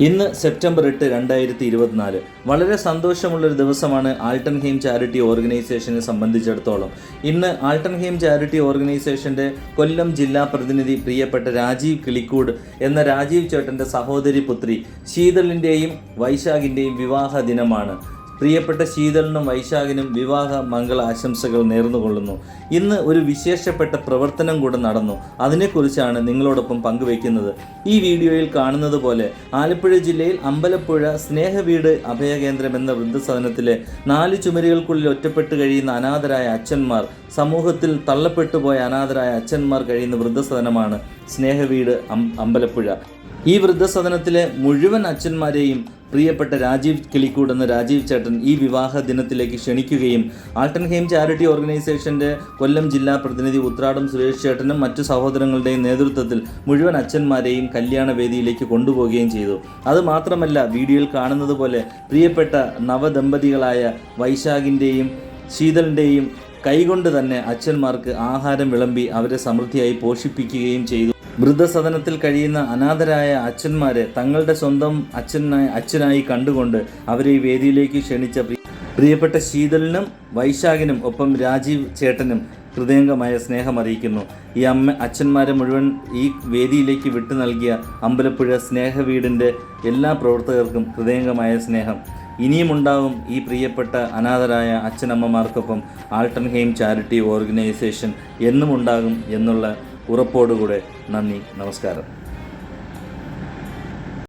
ഇന്ന് സെപ്റ്റംബർ എട്ട് രണ്ടായിരത്തി ഇരുപത്തിനാല്. വളരെ സന്തോഷമുള്ളൊരു ദിവസമാണ് ആൾട്ടൻഹെയിം ചാരിറ്റി ഓർഗനൈസേഷനെ സംബന്ധിച്ചിടത്തോളം. ഇന്ന് ആൾട്ടൻഹെയിം ചാരിറ്റി ഓർഗനൈസേഷന്റെ കൊല്ലം ജില്ലാ പ്രതിനിധി പ്രിയപ്പെട്ട രാജീവ് കിളിക്കൂട് എന്ന രാജീവ് ചേട്ടന്റെ സഹോദരി പുത്രി ശീതളിന്റെയും വൈശാഖിന്റെയും വിവാഹ ദിനമാണ്. പ്രിയപ്പെട്ട ശീതളിനും വൈശാഖിനും വിവാഹ മംഗള ആശംസകൾ നേർന്നുകൊള്ളുന്നു. ഇന്ന് ഒരു വിശേഷപ്പെട്ട പ്രവർത്തനം കൂടെ നടന്നു. അതിനെക്കുറിച്ചാണ് നിങ്ങളോടൊപ്പം പങ്കുവയ്ക്കുന്നത്. ഈ വീഡിയോയിൽ കാണുന്നത് പോലെ ആലപ്പുഴ ജില്ലയിൽ അമ്പലപ്പുഴ സ്നേഹവീട് അഭയകേന്ദ്രം എന്ന വൃദ്ധസദനത്തിലെ നാല് ചുമരുകൾക്കുള്ളിൽ ഒറ്റപ്പെട്ട് കഴിയുന്ന അനാഥരായ അച്ഛന്മാർ സമൂഹത്തിൽ തള്ളപ്പെട്ടുപോയ അനാഥരായ അച്ഛന്മാർ കഴിയുന്ന വൃദ്ധസദനമാണ് സ്നേഹവീട് അമ്പലപ്പുഴ. ഈ വൃദ്ധസദനത്തിലെ മുഴുവൻ അച്ഛന്മാരെയും പ്രിയപ്പെട്ട രാജീവ് കിളിക്കൂട് എന്ന രാജീവ് ചേട്ടൻ ഈ വിവാഹ ദിനത്തിലേക്ക് ക്ഷണിക്കുകയും ആൾട്ടൻഹെയിം ചാരിറ്റി ഓർഗനൈസേഷന്റെ കൊല്ലം ജില്ലാ പ്രതിനിധി ഉത്രാടം സുരേഷ് ചേട്ടനും മറ്റു സഹോദരങ്ങളുടെയും നേതൃത്വത്തിൽ മുഴുവൻ അച്ഛന്മാരെയും കല്യാണ വേദിയിലേക്ക് കൊണ്ടുപോവുകയും ചെയ്തു. അതുമാത്രമല്ല വീഡിയോയിൽ കാണുന്നത് പോലെ പ്രിയപ്പെട്ട നവദമ്പതികളായ വൈശാഖിന്റെയും ശീതളിന്റെയും കൈകൊണ്ട് തന്നെ അച്ഛന്മാർക്ക് ആഹാരം വിളമ്പി അവരെ സമൃദ്ധിയായി പോഷിപ്പിക്കുകയും ചെയ്തു. വൃദ്ധസദനത്തിൽ കഴിയുന്ന അനാഥരായ അച്ഛന്മാരെ തങ്ങളുടെ സ്വന്തം അച്ഛനായി അച്ഛനായി കണ്ടുകൊണ്ട് അവരെ ഈ വേദിയിലേക്ക് ക്ഷണിച്ച പ്രിയപ്പെട്ട ശീതലിനും വൈശാഖിനും ഒപ്പം രാജീവ് ചേട്ടനും ഹൃദയംഗമായ സ്നേഹം അറിയിക്കുന്നു. ഈ അമ്മ അച്ഛന്മാരെ മുഴുവൻ ഈ വേദിയിലേക്ക് വിട്ടു നൽകിയ അമ്പലപ്പുഴ സ്നേഹവീടിന്റെ എല്ലാ പ്രവർത്തകർക്കും ഹൃദയംഗമായ സ്നേഹം. ഇനിയുമുണ്ടാവും ഈ പ്രിയപ്പെട്ട അനാഥരായ അച്ഛനമ്മമാർക്കൊപ്പം ആൾട്ടൻഹെയിം ചാരിറ്റി ഓർഗനൈസേഷൻ എന്നും ഉണ്ടാകും എന്നുള്ള ഉറപ്പോടുകൂടെ നന്ദി നമസ്കാരം.